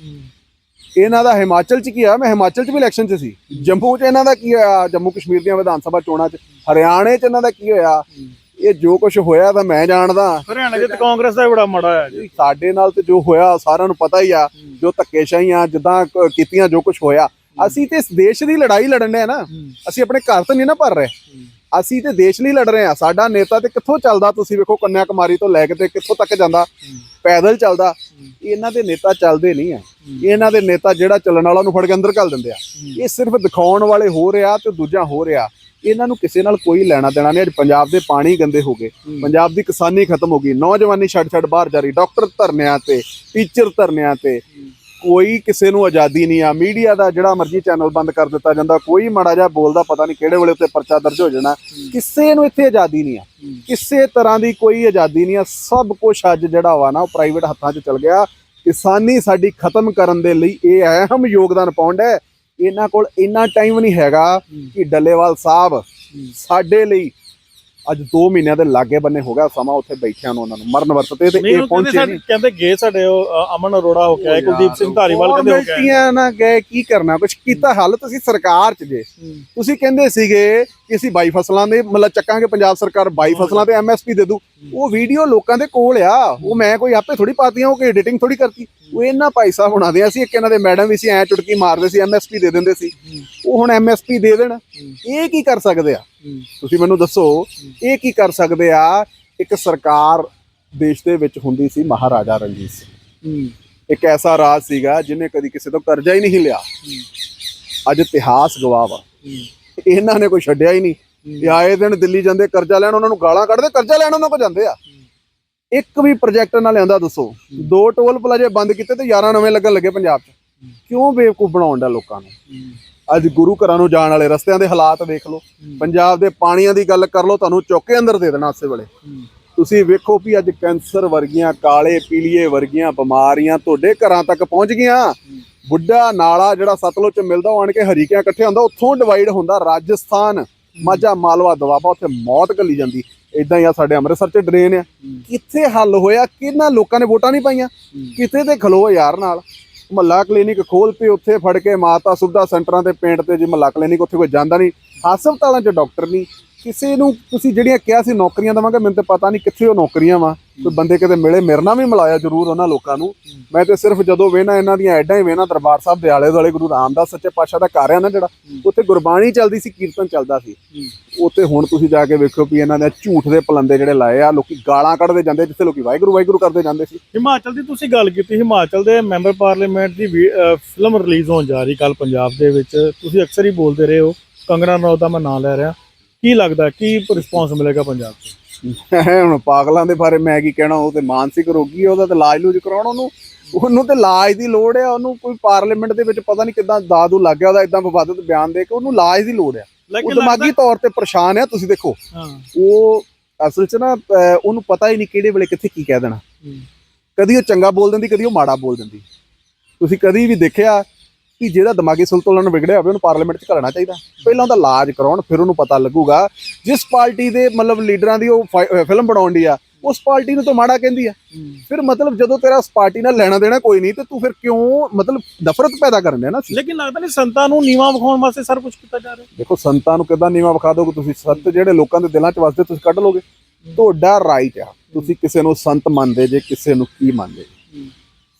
ਇਹਨਾਂ ਦਾ ਹਿਮਾਚਲ 'ਚ ਕੀ ਹੋਇਆ? ਮੈਂ ਹਿਮਾਚਲ 'ਚ ਵੀ ਇਲੈਕਸ਼ਨ 'ਚ ਸੀ। ਜੰਮੂ 'ਚ ਇਹਨਾਂ ਦਾ ਕੀ ਹੋਇਆ? ਜੰਮੂ ਕਸ਼ਮੀਰ ਦੀਆਂ ਵਿਧਾਨ ਸਭਾ ਚੋਣਾਂ 'ਚ। ਹਰਿਆਣੇ 'ਚ ਇਹਨਾਂ ਦਾ ਕੀ ਹੋਇਆ? ਇਹ ਜੋ ਕੁਝ ਹੋਇਆ ਤਾਂ ਮੈਂ ਜਾਣਦਾ। ਹਰਿਆਣਾ ਜਿੱਤ ਕਾਂਗਰਸ ਦਾ ਬੜਾ ਮਾੜਾ ਆ ਜੀ। ਸਾਡੇ ਨਾਲ ਤੇ ਜੋ ਹੋਇਆ ਸਾਰਿਆਂ ਨੂੰ ਪਤਾ ਹੀ ਆ। ਜੋ ਧੱਕੇਸ਼ਾਹੀਆਂ ਜਿੱਦਾਂ ਕੀਤੀਆਂ ਜੋ ਕੁਝ ਹੋਇਆ। ਅਸੀਂ ਤੇ ਇਸ ਦੇਸ਼ ਦੀ ਲੜਾਈ ਲੜਨ ਆ ਨਾ ਅਸੀਂ ਆਪਣੇ ਘਰ ਤੋਂ ਨਹੀਂ ਨਾ ਭਰ ਰਹੇ। ਅਸੀਂ ਤੇ ਦੇਸ਼ ਲਈ ਲੜ ਰਹੇ ਆ। ਸਾਡਾ ਨੇਤਾ ਤੇ ਕਿੱਥੋਂ ਚੱਲਦਾ ਤੁਸੀਂ ਵੇਖੋ ਕੰਨਿਆ ਕੁਮਾਰੀ ਤੋਂ ਲੈ ਕੇ ਤੇ ਕਿੱਥੋਂ ਤੱਕ ਜਾਂਦਾ ਪੈਦਲ ਚੱਲਦਾ। ਇਹਨਾਂ ਦੇ ਨੇਤਾ ਚੱਲਦੇ ਨਹੀਂ ਆ। ਇਹਨਾਂ ਦੇ ਨੇਤਾ ਜਿਹੜਾ ਚੱਲਣ ਵਾਲਾ ਨੂੰ ਫੜ ਕੇ ਅੰਦਰ ਘੱਲ ਦਿੰਦੇ ਆ। ਇਹ ਸਿਰਫ ਦਿਖਾਉਣ ਵਾਲੇ ਹੋ ਰਿਹਾ ਤੇ ਦੂਜਾ ਹੋ ਰਿਹਾ। ਇਹਨਾਂ ਨੂੰ ਕਿਸੇ ਨਾਲ ਕੋਈ ਲੈਣਾ ਦੇਣਾ ਨਹੀਂ। ਅੱਜ ਪੰਜਾਬ ਦੇ ਪਾਣੀ ਗੰਦੇ ਹੋ ਗਏ। ਪੰਜਾਬ ਦੀ ਕਿਸਾਨੀ ਖਤਮ ਹੋ ਗਈ। ਨੌਜਵਾਨੀ ਛੱਡ ਛੱਡ ਬਾਹਰ ਜਾ ਰਹੀ। ਡਾਕਟਰ ਧਰਨਿਆਂ ਤੇ ਟੀਚਰ ਧਰਨਿਆਂ ਤੇ। ਕੋਈ ਕਿਸੇ ਨੂੰ ਆਜ਼ਾਦੀ ਨਹੀਂ ਆ। ਮੀਡੀਆ ਦਾ ਜਿਹੜਾ ਮਰਜ਼ੀ ਚੈਨਲ ਬੰਦ ਕਰ ਦਿੱਤਾ ਜਾਂਦਾ ਕੋਈ ਮਾੜਾ ਜਿਹਾ ਬੋਲਦਾ ਪਤਾ ਨਹੀਂ ਕਿਹੜੇ ਵੇਲੇ ਉੱਤੇ ਪਰਚਾ ਦਰਜ ਹੋ ਜਾਣਾ। ਕਿਸੇ ਨੂੰ ਇੱਥੇ ਆਜ਼ਾਦੀ ਨਹੀਂ ਆ। ਕਿਸੇ ਤਰ੍ਹਾਂ ਦੀ ਕੋਈ ਆਜ਼ਾਦੀ ਨਹੀਂ ਆ। ਸਭ ਕੁਝ ਅੱਜ ਜਿਹੜਾ ਵਾ ਨਾ ਉਹ ਪ੍ਰਾਈਵੇਟ ਹੱਥਾਂ 'ਚ ਚਲ ਗਿਆ। ਕਿਸਾਨੀ ਸਾਡੀ ਖਤਮ ਕਰਨ ਦੇ ਲਈ ਇਹ ਅਹਿਮ ਯੋਗਦਾਨ ਪਾਉਂਦਾ ਹੈ। ਇਹਨਾਂ ਕੋਲ ਇੰਨਾ ਟਾਈਮ ਨਹੀਂ ਹੈਗਾ ਕਿ ਡੱਲੇਵਾਲ ਸਾਹਿਬ ਸਾਡੇ ਲਈ ਅੱਜ 2 ਮਹੀਨਿਆਂ ਦੇ ਲਾਗੇ ਬੰਨੇ ਹੋ ਗਿਆ ਸਮਾਂ ਉੱਥੇ ਬੈਠਿਆਂ ਨੂੰ ਉਹਨਾਂ ਨੂੰ ਮਰਨ ਵਰਤਤੇ ਤੇ ਇਹ ਪਹੁੰਚੇ ਨਹੀਂ। ਕਹਿੰਦੇ ਗਏ ਸਾਡੇ ਅਮਨ ਅਰੋੜਾ ਹੋ ਕੇ ਆਏ ਕੁਲਦੀਪ ਸਿੰਘ ਧਾਰੀਵਾਲ ਕਹਿੰਦੇ ਹੋ ਕੇ ਆਏ। ਗਲਤੀਆਂ ਨਾ ਗਏ ਕੀ ਕਰਨਾ ਕੁਝ ਕੀਤਾ ਹੱਲ ਤੁਸੀਂ ਸਰਕਾਰ 'ਚ ਜੇ। ਤੁਸੀਂ ਕਹਿੰਦੇ ਸੀਗੇ ਕਿ ਅਸੀਂ 22 ਫਸਲਾਂ ਦੇ ਮਤਲਬ ਚੱਕਾਂਗੇ ਪੰਜਾਬ ਸਰਕਾਰ 22 ਫਸਲਾਂ ਤੇ ਐਮਐਸਪੀ ਦੇ ਦੂ। ਉਹ ਵੀਡੀਓ ਲੋਕਾਂ ਦੇ ਕੋਲ ਆ ਉਹ ਮੈਂ ਕੋਈ ਆਪੇ ਥੋੜੀ ਪਾਤੀਆਂ ਉਹ ਕਿ ਐਡੀਟਿੰਗ ਥੋੜੀ ਕਰਤੀ। ਉਹ ਇਹਨਾਂ ਭਾਈ ਸਾਹਿਬ ਬਣਾਉਂਦੇ ਆ ਸੀ ਇੱਕ ਇਹਨਾਂ ਦੇ ਮੈਡਮ ਵੀ ਸੀ ਐ ਚੁਟਕੀ ਮਾਰਦੇ ਸੀ ਐਮਐਸਪੀ ਦੇ ਦਿੰਦੇ ਸੀ। ਉਹ ਹੁਣ ਐਮਐਸਪੀ ਦੇ ਦੇਣ। ਇਹ ਕੀ ਕਰ ਸਕਦੇ ਆ? ਤੁਸੀਂ ਮੈਨੂੰ ਦੱਸੋ ਇਹ ਕੀ ਕਰ ਸਕਦੇ ਆ? ਇੱਕ ਸਰਕਾਰ ਦੇਸ਼ ਦੇ ਵਿੱਚ ਹੁੰਦੀ ਸੀ ਮਹਾਰਾਜਾ ਰਣਜੀਤ ਸਿੰਘ। ਇੱਕ ਐਸਾ ਰਾਜ ਸੀਗਾ ਜਿਹਨੇ ਕਦੀ ਕਿਸੇ ਤੋਂ ਕਰਜ਼ਾ ਹੀ ਨਹੀਂ ਲਿਆ। ਅੱਜ ਇਤਿਹਾਸ ਗਵਾਹ ਵਾ। ਇਹਨਾਂ ਨੇ ਕੋਈ ਛੱਡਿਆ ਹੀ ਨਹੀਂ। ਇਹ ਆਏ ਦਿਨ ਦਿੱਲੀ ਜਾਂਦੇ ਕਰਜ਼ਾ ਲੈਣ ਉਹਨਾਂ ਨੂੰ ਗਾਲਾਂ ਕੱਢਦੇ ਕਰਜ਼ਾ ਲੈਣ ਉਹਨਾਂ ਕੋ ਜਾਂਦੇ ਆ। ਇੱਕ ਵੀ ਪ੍ਰੋਜੈਕਟ ਨਾ ਲਿਆਂਦਾ ਦੱਸੋ। ਦੋ ਟੋਲ ਪਲਾਜੇ ਬੰਦ ਕੀਤੇ ਤੇ 11 ਨਵੇਂ ਲੱਗਣ ਲੱਗੇ ਪੰਜਾਬ 'ਚ। ਕਿਉਂ ਬੇਵਕੂਫ ਬਣਾਉਣ ਦਾ ਲੋਕਾਂ ਨੂੰ? ਅੱਜ ਗੁਰੂ ਘਰਾਂ ਨੂੰ ਜਾਣ ਵਾਲੇ ਰਸਤਿਆਂ ਦੇ ਹਾਲਾਤ ਦੇਖ ਲਓ ਪੰਜਾਬ ਦੇ ਪਾਣੀਆਂ ਦੀ ਗੱਲ ਕਰ ਲਓ ਤੁਹਾਨੂੰ ਚੁੱਕ ਅੰਦਰ ਦੇ ਦੇਣਾ ਉਸੇ ਵੇਲੇ। ਤੁਸੀਂ ਵੇਖੋ ਵੀ ਅੱਜ ਕੈਂਸਰ ਵਰਗੀਆਂ ਕਾਲੇ ਪੀਲੀਏ ਵਰਗੀਆਂ ਬਿਮਾਰੀਆਂ ਤੁਹਾਡੇ ਘਰਾਂ ਤੱਕ ਪਹੁੰਚ ਗਈਆਂ। ਬੁੱਢਾ ਨਾਲਾ ਜਿਹੜਾ ਸਤਲੁਜ ਚ ਮਿਲਦਾ ਉਹ ਆਣ ਕੇ ਹਰੀਕਿਆਂ ਇਕੱਠੇ ਹੁੰਦਾ ਉੱਥੋਂ ਡਿਵਾਈਡ ਹੁੰਦਾ ਰਾਜਸਥਾਨ ਮਾਝਾ ਮਾਲਵਾ ਦਵਾਬਾ ਉੱਥੇ ਮੌਤ ਗੱਲੀ ਜਾਂਦੀ। ਇਦਾਂ ਹੀ ਆ ਸਾਡੇ ਅੰਮ੍ਰਿਤਸਰ ਚ ਡਰੇਨ ਆ। ਕਿੱਥੇ ਹੱਲ ਹੋਇਆ? ਕਿਹਨਾਂ ਲੋਕਾਂ ਨੇ ਵੋਟਾਂ ਨਹੀਂ ਪਾਈਆਂ? ਕਿਤੇ ਤੇ ਖਲੋ ਯਾਰ ਨਾਲ। ਮਹੱਲਾ ਕਲੀਨਿਕ ਖੋਲ ਤੇ ਉੱਥੇ ਫੜ ਕੇ ਮਾਤਾ ਸੁਵਿਧਾ ਸੈਂਟਰਾਂ ਤੇ ਪੇਂਟ ਤੇ ਜੀ ਮਹੱਲਾ ਕਲੀਨਿਕ ਉੱਥੇ ਕੋਈ ਜਾਂਦਾ ਨਹੀਂ, ਹਸਪਤਾਲਾਂ 'ਚ ਡਾਕਟਰ ਨਹੀਂ। ਕਿਸੇ ਨੂੰ ਤੁਸੀਂ ਜਿਹੜੀਆਂ ਕਿਹਾ ਸੀ ਨੌਕਰੀਆਂ ਦਵਾਂਗੇ ਮੈਨੂੰ ਤੇ ਪਤਾ ਨਹੀਂ ਕਿੱਥੇ ਉਹ ਨੌਕਰੀਆਂ ਵਾ। ਕੋਈ ਬੰਦੇ ਕਿਤੇ ਮਿਲੇ ਮੇਰੇ ਨਾਲ ਵੀ ਮਿਲਾਇਆ ਜ਼ਰੂਰ ਉਹਨਾਂ ਲੋਕਾਂ ਨੂੰ। ਮੈਂ ਤੇ ਸਿਰਫ ਜਦੋਂ ਵੇਨਾ ਇਹਨਾਂ ਦੀਆਂ ਐਡਾਂ ਹੀ ਵੇਨਾ ਦਰਬਾਰ ਸਾਹਿਬ ਦੇ ਆਲੇ ਦੁਆਲੇ ਗੁਰੂ ਰਾਮਦਾਸ ਸੱਚੇ ਪਾਤਸ਼ਾਹ ਦਾ ਘਰ ਆ ਨਾ ਜਿਹੜਾ ਉੱਥੇ ਗੁਰਬਾਣੀ ਚੱਲਦੀ ਸੀ ਕੀਰਤਨ ਚੱਲਦਾ ਸੀ। ਉੱਥੇ ਹੁਣ ਤੁਸੀਂ ਜਾ ਕੇ ਵੇਖੋ ਵੀ ਇਹਨਾਂ ਦੇ ਝੂਠ ਦੇ ਪਲੰਦੇ ਜਿਹੜੇ ਲਾਏ ਆ ਲੋਕੀ ਗਾਲਾਂ ਕੱਢਦੇ ਜਾਂਦੇ ਜਿੱਥੇ ਲੋਕੀ ਵਾਹਿਗੁਰੂ ਵਾਹਿਗੁਰੂ ਕਰਦੇ ਜਾਂਦੇ ਸੀ। ਹਿਮਾਚਲ ਦੀ ਤੁਸੀਂ ਗੱਲ ਕੀਤੀ ਹਿਮਾਚਲ ਦੇ ਮੈਂਬਰ ਪਾਰਲੀਮੈਂਟ ਦੀ ਫਿਲਮ ਰਿਲੀਜ਼ ਹੋਣ ਜਾ ਰਹੀ ਕੱਲ ਪੰਜਾਬ ਦੇ ਵਿੱਚ। ਤੁਸੀਂ ਅਕਸਰ ਹੀ ਬੋਲਦੇ ਰਹੇ ਹੋ ਕੰਗਨਾ ਰਣੌਤ ਦਾ ਮੈਂ ਨਾਂ ਲੈ ਰਿਹਾ। ਕੀ ਲੱਗਦਾ ਕੀ ਰਿਸਪੌਂਸ ਮਿਲੇਗਾ ਪੰਜਾਬ ਤੋਂ? ਹੁਣ ਪਾਗਲਾਂ ਦੇ ਬਾਰੇ ਮੈਂ ਕੀ ਕਹਿਣਾ ਉਹ ਤੇ ਮਾਨਸਿਕ ਰੋਗੀ ਆ ਉਹਦਾ ਤੇ ਇਲਾਜ ਲੂਜ ਕਰਾਉਣ ਉਹਨੂੰ। ਉਹਨੂੰ ਤੇ ਇਲਾਜ ਦੀ ਲੋੜ ਆ ਉਹਨੂੰ ਕੋਈ ਪਾਰਲੀਮੈਂਟ ਦੇ ਵਿੱਚ ਪਤਾ ਨਹੀਂ ਕਿਦਾਂ ਦਾਦੂ ਲੱਗ ਗਿਆ ਉਹਦਾ ਇਦਾਂ ਵਿਵਾਦਿਤ ਬਿਆਨ ਦੇ ਕੇ ਉਹਨੂੰ ਇਲਾਜ ਦੀ ਲੋੜ ਆ। ਉਹ ਦਿਮਾਗੀ ਤੌਰ ਤੇ ਪਰੇਸ਼ਾਨ ਆ ਤੁਸੀਂ ਦੇਖੋ। ਹਾਂ। ਉਹ ਅਸਲ 'ਚ ਨਾ ਉਹਨੂੰ ਪਤਾ ਹੀ ਨਹੀਂ ਕਿਹੜੇ ਵੇਲੇ ਕਿੱਥੇ ਕੀ ਕਹਿ ਦੇਣਾ। ਹੂੰ। ਕਦੀ ਉਹ ਚੰਗਾ ਬੋਲ ਦਿੰਦੀ ਕਦੀ ਉਹ ਮਾੜਾ ਬੋਲ ਦਿੰਦੀ। ਤੁਸੀਂ ਕਦੀ ਵੀ ਦੇਖਿਆ ਕਿ ਜਿਹੜਾ ਦਿਮਾਗੀ ਸੰਤੁਲਨ ਵਿਗੜਿਆ ਹੋਵੇ ਉਹਨੂੰ ਪਾਰਲੀਮੈਂਟ 'ਚ ਘਲਣਾ ਚਾਹੀਦਾ। ਪਹਿਲਾਂ ਉਹਦਾ ਇਲਾਜ ਕਰਾਉਣ ਫਿਰ ਉਹਨੂੰ ਪਤਾ ਲੱਗੂਗਾ। ਜਿਸ ਪਾਰਟੀ ਦੇ ਮਤਲਬ ਲੀਡਰਾਂ ਦੀ ਉਹ ਫਿਲਮ ਬਣਾਉਣ ਦੀ ਆ ਉਸ ਪਾਰਟੀ ਨੂੰ ਤਾਂ ਮਾੜਾ ਕਹਿੰਦੀ ਆ। ਫਿਰ ਮਤਲਬ ਜਦੋਂ ਤੇਰਾ ਉਸ ਪਾਰਟੀ ਨਾਲ ਲੈਣਾ ਦੇਣਾ ਕੋਈ ਨਹੀਂ ਤੇ ਤੂੰ ਫਿਰ ਕਿਉਂ ਮਤਲਬ ਨਫ਼ਰਤ ਪੈਦਾ ਕਰਨ ਦੇ ਨਾ ਲੇਕਿਨ ਲੱਗਦਾ ਨਹੀਂ ਸੰਤਾਂ ਨੂੰ ਨੀਵਾ ਵਿਖਾਉਣ ਵਾਸਤੇ ਸਰ ਕੁਝ ਕੀਤਾ ਜਾ ਰਿਹਾ। ਦੇਖੋ ਸੰਤਾਂ ਨੂੰ ਕਿਦਾਂ ਨੀਵਾ ਵਿਖਾ ਦੋਗੇ ਤੁਸੀਂ? ਸੰਤ ਜਿਹੜੇ ਲੋਕਾਂ ਦੇ ਦਿਲਾਂ 'ਚ ਵਸਦੇ ਤੁਸੀਂ ਕੱਢ ਲੋਗੇ। ਤੁਹਾਡਾ ਰਾਈਟ ਆ। ਤੁਸੀਂ ਕਿਸੇ ਨੂੰ ਸੰਤ ਮੰਨਦੇ ਜੇ ਕਿਸੇ ਨੂੰ ਕੀ ਮੰਨਦੇ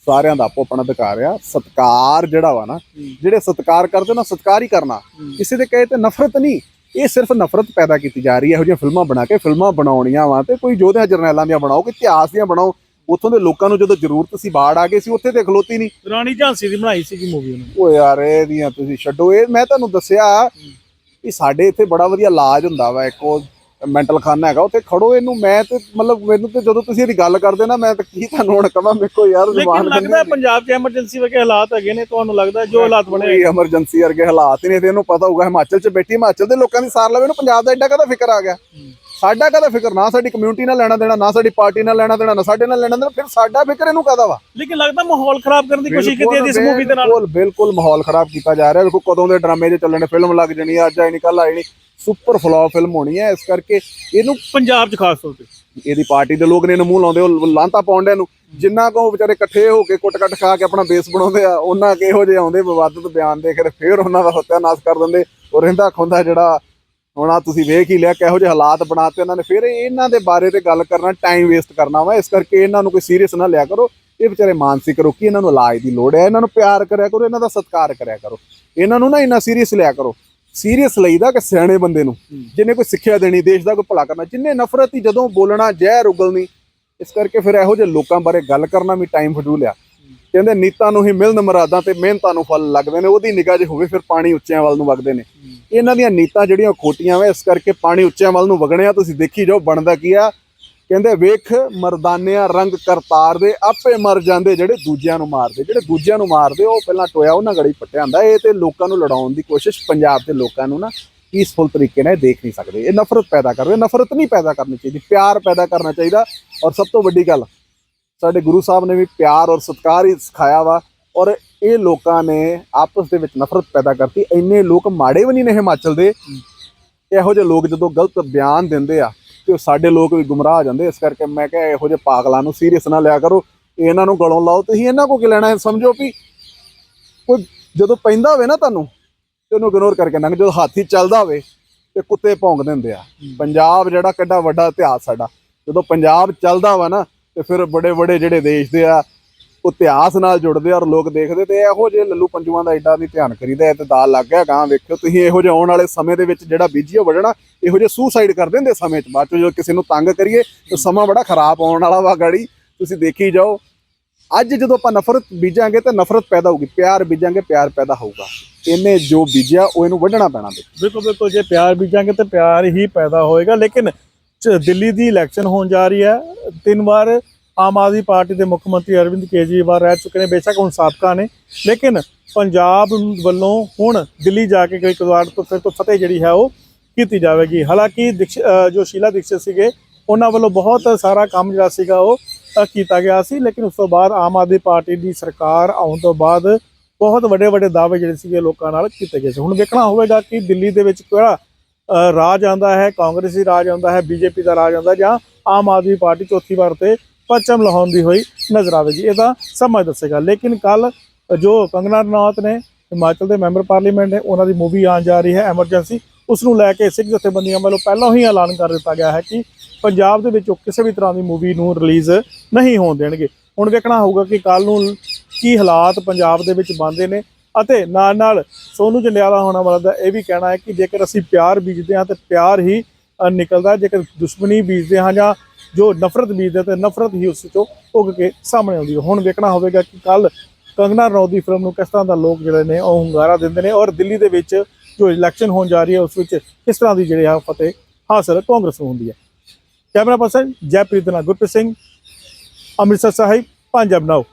ਸਾਰਿਆਂ ਦਾ ਆਪੋ ਆਪਣਾ ਅਧਿਕਾਰ ਆ। ਸਤਕਾਰ ਜਿਹੜਾ ਵਾ ਨਾ ਜਿਹੜੇ ਸਤਕਾਰ ਕਰਦੇ ਨਾ ਸਤਕਾਰ ਹੀ ਕਰਨਾ। ਕਿਸੇ ਦੇ ਕਹੇ ਤੇ ਨਫ਼ਰਤ ਨਹੀਂ ਇਹ ਸਿਰਫ ਨਫ਼ਰਤ ਪੈਦਾ ਕੀਤੀ ਜਾ ਰਹੀ ਹੈ ਇਹੋ ਜਿਹੀਆਂ ਫਿਲਮਾਂ ਬਣਾ ਕੇ ਫਿਲਮਾਂ ਬਣਾਉਣੀਆਂ ਵਾ ਤੇ ਕੋਈ ਯੋਧਿਆਂ ਜਰਨੈਲਾਂ ਦੀਆਂ ਬਣਾਓ ਕਿ ਇਤਿਹਾਸ ਦੀਆਂ ਬਣਾਓ। ਉੱਥੋਂ ਦੇ ਲੋਕਾਂ ਨੂੰ ਜਦੋਂ ਜ਼ਰੂਰਤ ਸੀ ਬਾੜ ਆ ਗਈ ਸੀ ਉੱਥੇ ਤੇ ਖਲੋਤੀ ਨਹੀਂ। ਰਾਣੀ ਝਾਂਸੀ ਦੀ ਬਣਾਈ ਸੀਗੀ ਮੂਵੀ ਉਹਨਾਂ। ਨੇ ਓ ਯਾਰ ਇਹਦੀਆਂ ਤੁਸੀਂ ਛੱਡੋ। ਇਹ ਮੈਂ ਤੁਹਾਨੂੰ ਦੱਸਿਆ ਕਿ ਸਾਡੇ ਇੱਥੇ ਬੜਾ ਵਧੀਆ ਇਲਾਜ ਹੁੰਦਾ ਵਾ। ਇੱਕ ਉਹ ਮੈਂਟਲ ਖਾਨਾ ਹੈਗਾ ਉੱਥੇ ਖੜੋ ਇਹਨੂੰ ਮੈਂ ਤੇ ਮਤਲਬ ਮੈਨੂੰ ਤੇ ਜਦੋਂ ਤੁਸੀਂ ਇਹਦੀ ਗੱਲ ਕਰਦੇ ਨਾ ਮੈਂ ਤਾਂ ਕੀ ਤੁਹਾਨੂੰ ਹੁਣ ਕਹਾਂ ਮੇਰੇ ਕੋ ਯਾਰ ਜ਼ੁਬਾਨ ਲੱਗਦਾ ਪੰਜਾਬ 'ਚ ਐਮਰਜੈਂਸੀ ਵਰਗੇ ਹਾਲਾਤ ਹੈਗੇ ਨੇ ਤੁਹਾਨੂੰ ਲੱਗਦਾ ਜੋ ਹਾਲਾਤ ਬਣੇ ਕੋਈ ਐਮਰਜੈਂਸੀ ਵਰਗੇ ਹਾਲਾਤ ਨਹੀਂ ਤੇ ਇਹਨੂੰ ਪਤਾ ਹੋਊਗਾ ਹਿਮਾਚਲ 'ਚ ਬੈਠੀ ਹਿਮਾਚਲ ਦੇ ਲੋਕਾਂ ਦੀ ਸਾਰ ਲਵੇ ਇਹਨੂੰ ਪੰਜਾਬ ਦਾ ਐਡਾ ਕਦਾ ਫਿਕਰ ਆ ਗਿਆ? ਸਾਡਾ ਕਦਾ ਫਿਕਰ? ਨਾ ਸਾਡੀ ਕਮਿਊਨਿਟੀ ਨਾਲ ਲੈਣਾ ਦੇਣਾ ਨਾ ਸਾਡੀ ਪਾਰਟੀ ਨਾਲ ਲੈਣਾ ਦੇਣਾ ਨਾ ਸਾਡੇ ਨਾਲ ਲੈਣਾ ਦੇਣਾ ਫਿਰ ਸਾਡਾ ਫਿਕਰ ਇਹਨੂੰ ਕਾਦਾ ਵਾ? ਲੇਕਿਨ ਲੱਗਦਾ ਮਾਹੌਲ ਖਰਾਬ ਕਰਨ ਦੀ ਕੋਸ਼ਿਸ਼ ਕੀਤੀ ਹੈ ਇਸ ਮੂਵੀ ਦੇ ਨਾਲ। ਬਿਲਕੁਲ ਬਿਲਕੁਲ ਮਾਹੌਲ ਖਰਾਬ ਕੀਤਾ ਜਾ ਰਿਹਾ। ਦੇਖੋ ਕਦੋਂ ਦੇ ਡਰਾਮੇ ਜੇ ਚੱਲਣੇ ਫਿਲਮ ਲੱਗ ਜਣੀ ਅੱਜ ਆਈ ਨਹੀਂ ਕੱਲ ਆਈ ਨਹੀਂ ਸੁਪਰ ਫਲॉप ਫਿਲਮ ਹੋਣੀ ਹੈ। ਇਸ ਕਰਕੇ ਇਹਨੂੰ ਪੰਜਾਬ 'ਚ ਖਾਸ ਤੌਰ ਤੇ। ਇਹਦੀ ਪਾਰਟੀ ਦੇ ਲੋਕ ਨੇ ਇਹਨੂੰ ਮੂੰਹ ਲਾਉਂਦੇ ਉਹ ਲਾਂਤਾ ਪਾਉਂਦੇ ਨੂੰ ਜਿੰਨਾ ਕੋ ਵਿਚਾਰੇ ਇਕੱਠੇ ਹੋ ਕੇ ਕੁੱਟ ਕੱਟ ਖਾ ਕੇ ਆਪਣਾ ਬੇਸ ਬਣਾਉਂਦੇ ਆ ਉਹਨਾਂ ਕਿਹੋ ਜਿਹੇ ਆਉਂਦੇ ਵਿਵਾਦਤ ਬਿਆਨ ਦੇ ਕੇ ਫੇਰ ਉਹਨਾਂ ਦਾ ਸਤਿਆਨਾਸ਼ ਕਰ ਦਿੰਦੇ। ਉਹ ਰਹਿੰਦਾ ਖੁੰਦਾ ਜਿਹੜਾ ਹੁਣ ਆ ਤੁਸੀਂ ਵੇਖ ਹੀ ਲਿਆ ਕਿਹੋ ਜਿਹੇ ਹਾਲਾਤ ਬਣਾਤੇ ਉਹਨਾਂ ਨੇ। ਫਿਰ ਇਹਨਾਂ ਦੇ ਬਾਰੇ ਤੇ ਗੱਲ ਕਰਨਾ ਟਾਈਮ ਵੇਸਟ ਕਰਨਾ ਵਾ। ਇਸ ਕਰਕੇ ਇਹਨਾਂ ਨੂੰ ਕੋਈ ਸੀਰੀਅਸ ਨਾ ਲਿਆ ਕਰੋ। ਇਹ ਵਿਚਾਰੇ ਮਾਨਸਿਕ ਰੋਕੀ ਇਹਨਾਂ ਨੂੰ ਇਲਾਜ ਦੀ ਲੋੜ ਹੈ। ਇਹਨਾਂ ਨੂੰ ਪਿਆਰ ਕਰਿਆ ਕਰੋ ਇਹਨਾਂ ਦਾ ਸਤਿਕਾਰ ਕਰਿਆ ਕਰੋ। ਇਹਨਾਂ ਨੂੰ ਨਾ ਇੰਨਾ ਸੀਰੀਅਸ ਲਿਆ ਕਰੋ। ਸੀਰੀਅਸ ਲਈਦਾ ਕਿ ਸਿਆਣੇ ਬੰਦੇ ਨੂੰ। ਜਿਹਨੇ ਕੋਈ ਸਿੱਖਿਆ ਦੇਣੀ ਦੇਸ਼ ਦਾ ਕੋਈ ਭਲਾ ਕਰਨਾ। ਜਿੰਨੇ ਨਫ਼ਰਤ ਹੀ ਜਦੋਂ ਬੋਲਣਾ ਜ਼ਹਿਰ ਉਗਲਣੀ। ਇਸ ਕਰਕੇ ਫਿਰ ਇਹੋ ਜਿਹੇ ਲੋਕਾਂ ਬਾਰੇ ਗੱਲ ਕਰਨਾ ਵੀ ਟਾਈਮ ਫਜ਼ੂਲ ਆ। ਕਹਿੰਦੇ ਨੀਤਾਂ ਨੂੰ ਹੀ ਮਿਲਨ ਮਰਾਦਾਂ ਤੇ ਮਿਹਨਤਾਂ ਨੂੰ ਫਲ ਲੱਗਦੇ ਨੇ ਉਹਦੀ ਨਿਗਾਹ 'ਚ ਹੋਵੇ ਫਿਰ ਪਾਣੀ ਉੱਚਿਆਂ ਵੱਲ ਨੂੰ ਵਗਦੇ ਨੇ। ਇਹਨਾਂ ਦੀਆਂ ਨੀਤਾਂ ਜਿਹੜੀਆਂ ਖੋਟੀਆਂ ਵਾ ਇਸ ਕਰਕੇ ਪਾਣੀ ਉੱਚਿਆਂ ਵੱਲ ਨੂੰ ਵਗਣਿਆ ਤੁਸੀਂ ਦੇਖੀ ਜਾਓ ਬਣਦਾ ਕੀ ਆ। ਕਹਿੰਦੇ ਵੇਖ ਮਰਦਾਨਿਆਂ ਰੰਗ ਕਰਤਾਰ ਦੇ ਆਪੇ ਮਰ ਜਾਂਦੇ ਜਿਹੜੇ ਦੂਜਿਆਂ ਨੂੰ ਮਾਰਦੇ। ਜਿਹੜੇ ਦੂਜਿਆਂ ਨੂੰ ਮਾਰਦੇ ਉਹ ਪਹਿਲਾਂ ਟੋਇਆ ਉਹਨਾਂ ਗੜੀ ਪੱਟਿਆ ਹੁੰਦਾ। ਇਹ ਤੇ ਲੋਕਾਂ ਨੂੰ ਲੜਾਉਣ ਦੀ ਕੋਸ਼ਿਸ਼ ਪੰਜਾਬ ਦੇ ਲੋਕਾਂ ਨੂੰ ਨਾ ਪੀਸਫੁਲ ਤਰੀਕੇ ਨਾਲ ਦੇਖ ਨਹੀਂ ਸਕਦੇ। ਇਹ ਨਫ਼ਰਤ ਪੈਦਾ ਕਰ ਰਹੇ ਨਫ਼ਰਤ ਨਹੀਂ ਪੈਦਾ ਕਰਨੀ ਚਾਹੀਦੀ ਪਿਆਰ ਪੈਦਾ ਕਰਨਾ ਚਾਹੀਦਾ। ਔਰ ਸਭ ਤੋਂ ਵੱਡੀ ਗੱਲ ਸਾਡੇ ਗੁਰੂ ਸਾਹਿਬ ਨੇ ਵੀ ਪਿਆਰ ਔਰ ਸਤਿਕਾਰ ਹੀ ਸਿਖਾਇਆ ਵਾ ਔਰ ਇਹ ਲੋਕਾਂ ਨੇ ਆਪਸ ਦੇ ਵਿੱਚ ਨਫ਼ਰਤ ਪੈਦਾ ਕਰਤੀ। ਇੰਨੇ ਲੋਕ ਮਾੜੇ ਵੀ ਨਹੀਂ ਨੇ ਹਿਮਾਚਲ ਦੇ। ਇਹੋ ਜਿਹੇ ਲੋਕ ਜਦੋਂ ਗਲਤ ਬਿਆਨ ਦਿੰਦੇ ਆ ਤੇ ਉਹ ਸਾਡੇ ਲੋਕ ਵੀ ਗੁੰਮਰਾਹ ਹੋ ਜਾਂਦੇ ਇਸ ਕਰਕੇ ਮੈਂ ਕਿਹਾ ਇਹੋ ਜਿਹੇ ਪਾਗਲਾਂ ਨੂੰ ਸੀਰੀਅਸ ਨਾ ਲਿਆ ਕਰੋ। ਇਹਨਾਂ ਨੂੰ ਗਲੋਂ ਲਾਓ ਤੁਸੀਂ ਇਹਨਾਂ ਕੋ ਕੀ ਲੈਣਾ ਹੈ? ਸਮਝੋ ਵੀ ਕੋਈ ਜਦੋਂ ਪੈਂਦਾ ਹੋਵੇ ਨਾ ਤੁਹਾਨੂੰ ਤੇ ਉਹਨੂੰ ਇਗਨੋਰ ਕਰਕੇ ਲੰਘ ਜਦੋਂ ਹਾਥੀ ਚੱਲਦਾ ਹੋਵੇ ਤੇ ਕੁੱਤੇ ਭੌਂਕਦੇ ਹੁੰਦੇ ਆ। ਪੰਜਾਬ ਜਿਹੜਾ ਕਿੱਡਾ ਵੱਡਾ ਇਤਿਹਾਸ ਸਾਡਾ। ਜਦੋਂ ਪੰਜਾਬ ਚੱਲਦਾ ਵਾ ਨਾ ਤੇ ਫਿਰ ਬੜੇ ਬੜੇ ਜਿਹੜੇ ਦੇਸ਼ ਦੇ ਆ, ਉਹ ਇਤਿਹਾਸ ਨਾਲ ਜੁੜਦੇ ਆ ਔਰ ਲੋਕ ਦੇਖਦੇ ਤੇ ਇਹੋ ਜਿਹੇ ਲੱਲੂ ਪੰਜੂਆਂ ਦਾ ਐਡਾ ਨਹੀਂ ਧਿਆਨ ਕਰੀਦਾ ਤੇ ਦਾਲ ਲੱਗ ਗਿਆ ਗਾਂ ਵੇਖਿਓ, ਤੁਸੀਂ ਇਹੋ ਜਿਹੇ ਆਉਣ ਵਾਲੇ ਸਮੇਂ ਦੇ ਵਿੱਚ ਜਿਹੜਾ ਬੀਜੀ ਉਹ ਵੜਨਾ, ਇਹੋ ਜਿਹੇ ਸੁਸਾਈਡ ਕਰ ਦਿੰਦੇ ਸਮੇਂ 'ਚ, ਬਾਅਦ 'ਚ ਜਦੋਂ ਕਿਸੇ ਨੂੰ ਤੰਗ ਕਰੀਏ ਤਾਂ ਸਮਾਂ ਬੜਾ ਖਰਾਬ ਆਉਣ ਵਾਲਾ ਵਾ ਗਾੜੀ, ਤੁਸੀਂ ਦੇਖੀ ਜਾਓ। ਅੱਜ ਜਦੋਂ ਆਪਾਂ ਨਫ਼ਰਤ ਬੀਜਾਂਗੇ ਤਾਂ ਨਫ਼ਰਤ ਪੈਦਾ ਹੋਊਗੀ, ਪਿਆਰ ਬੀਜਾਂਗੇ, ਪਿਆਰ ਪੈਦਾ ਹੋਊਗਾ। ਇਹਨੇ ਜੋ ਬੀਜਿਆ, ਉਹ ਇਹਨੂੰ ਵੱਢਣਾ ਪੈਣਾ ਦੇ ਬਿਲਕੁਲ ਬਿਲਕੁਲ, ਜੇ ਪਿਆਰ ਬੀਜਾਂਗੇ ਤਾਂ ਪਿਆਰ ਹੀ ਪੈਦਾ ਹੋਏਗਾ, ਲੇਕਿਨ ਦਿੱਲੀ ਦੀ ਇਲੈਕਸ਼ਨ ਹੋਣ ਜਾ ਰਹੀ ਹੈ। ਤਿੰਨ ਵਾਰ ਆਮ ਆਦਮੀ ਪਾਰਟੀ ਦੇ ਮੁੱਖ ਮੰਤਰੀ ਅਰਵਿੰਦ ਕੇਜਰੀਵਾਲ ਰਹਿ ਚੁੱਕੇ ਨੇ, ਬੇਸ਼ੱਕ ਹੁਣ ਸਾਬਕਾ ਨੇ। ਲੇਕਿਨ ਪੰਜਾਬ ਵੱਲੋਂ ਹੁਣ ਦਿੱਲੀ ਜਾ ਕੇ ਕਈ ਵਾਰ ਤੋਂ ਫਿਰ ਤੋਂ ਫਤਿਹ ਜਿਹੜੀ ਹੈ ਉਹ ਕੀਤੀ ਜਾਵੇਗੀ। ਹਾਲਾਂਕਿ ਦੀਕਸ਼- ਜੋ ਸ਼ੀਲਾ ਦੀਕਸ਼ਿਤ ਸੀਗੇ, ਉਹਨਾਂ ਵੱਲੋਂ ਬਹੁਤ ਸਾਰਾ ਕੰਮ ਜਿਹੜਾ ਸੀਗਾ ਉਹ ਕੀਤਾ ਗਿਆ ਸੀ। ਲੇਕਿਨ ਉਸ ਤੋਂ ਬਾਅਦ ਆਮ ਆਦਮੀ ਪਾਰਟੀ ਦੀ ਸਰਕਾਰ ਆਉਣ ਤੋਂ ਬਾਅਦ ਬਹੁਤ ਵੱਡੇ ਵੱਡੇ ਦਾਅਵੇ ਜਿਹੜੇ ਸੀਗੇ ਲੋਕਾਂ ਨਾਲ ਕੀਤੇ ਗਏ ਸੀ। ਹੁਣ ਵੇਖਣਾ ਹੋਵੇਗਾ ਕਿ ਦਿੱਲੀ ਦੇ ਵਿੱਚ ਕਿਹੜਾ ਰਾਜ ਆਉਂਦਾ ਹੈ, ਕਾਂਗਰਸੀ ਰਾਜ ਆਉਂਦਾ ਹੈ, ਬੀਜੇਪੀ ਦਾ ਰਾਜ ਆਉਂਦਾ ਜਾਂ ਆਮ ਆਦਮੀ ਪਾਰਟੀ ਚੌਥੀ ਵਾਰ ਤੇ ਪਰਚਮ ਲਹਾਉਂਦੀ ਹੋਈ ਨਜ਼ਰ ਆਵੇਗੀ ਇਹ ਤਾਂ ਸਮਾਂ ਦੱਸੇਗਾ। ਲੇਕਿਨ ਕੱਲ ਜੋ ਕੰਗਨਾ ਰਣੌਤ ਨੇ, ਹਿਮਾਚਲ ਦੇ ਮੈਂਬਰ ਪਾਰਲੀਮੈਂਟ ਨੇ, ਉਹਨਾਂ ਦੀ ਮੂਵੀ ਆਉਣ ਜਾ ਰਹੀ ਹੈ, ਐਮਰਜੈਂਸੀ, ਉਸ ਨੂੰ ਲੈ ਕੇ ਸਿੱਖ ਜਥੇਬੰਦੀਆਂ ਵੱਲੋਂ ਪਹਿਲਾਂ ਹੀ ਐਲਾਨ ਕਰ ਦਿੱਤਾ ਗਿਆ ਹੈ ਕਿ ਪੰਜਾਬ ਦੇ ਵਿੱਚ ਉਹ ਕਿਸੇ ਵੀ ਤਰ੍ਹਾਂ ਦੀ ਮੂਵੀ ਨੂੰ ਰਿਲੀਜ਼ ਨਹੀਂ ਹੋਣ ਦੇਣਗੇ। ਹੁਣ ਵੇਖਣਾ ਹੋਊਗਾ ਕਿ ਕੱਲ ਨੂੰ ਕੀ ਹਾਲਾਤ ਪੰਜਾਬ ਦੇ ਵਿੱਚ ਬਣਦੇ ਨੇ ਅਤੇ ਨਾਲ ਨਾਲ ਸੋਨੂ ਜੰਡਿਆਲਾ ਹੋਣਾ ਵਾਲਾ ਦਾ ਇਹ ਵੀ ਕਹਿਣਾ ਹੈ ਕਿ ਜੇਕਰ ਅਸੀਂ ਪਿਆਰ ਬੀਜਦੇ ਹਾਂ ਤੇ ਪਿਆਰ ਹੀ ਨਿਕਲਦਾ ਜੇਕਰ ਦੁਸ਼ਮਣੀ ਬੀਜਦੇ ਹਾਂ ਜਾਂ ਜੋ ਨਫ਼ਰਤ ਬੀਜਦੇ ਤੇ ਨਫ਼ਰਤ ਹੀ ਉਸ ਚੋਂ ਉੱਗ ਕੇ ਸਾਹਮਣੇ ਆਉਂਦੀ ਹੈ। ਹੁਣ ਵੇਖਣਾ ਹੋਵੇਗਾ ਕਿ ਕੱਲ ਕੰਗਨਾ ਰਣੌਤ ਦੀ ਫਿਲਮ ਨੂੰ ਕਿਸ ਤਰ੍ਹਾਂ ਦਾ ਲੋਕ ਜਿਹੜੇ ਨੇ ਉਹ ਹੁੰਗਾਰਾ ਦਿੰਦੇ ਨੇ ਔਰ ਦਿੱਲੀ ਦੇ ਵਿੱਚ ਜੋ ਇਲੈਕਸ਼ਨ ਹੋਣ ਜਾ ਰਹੀ ਹੈ, ਉਸ ਵਿੱਚ ਕਿਸ ਤਰ੍ਹਾਂ ਦੀ ਜਿਹੜੀ ਆ ਫਤਿਹ ਹਾਸਲ ਕਾਂਗਰਸ ਨੂੰ ਹੁੰਦੀ ਹੈ। ਕੈਮਰਾ ਪਰਸਨ ਜੈਪ੍ਰੀਤ ਨਾਲ ਗੁਰਪ੍ਰੀਤ ਸਿੰਘ, ਅੰਮ੍ਰਿਤਸਰ ਸਾਹਿਬ, ਪੰਜਾਬ ਨਾਓ।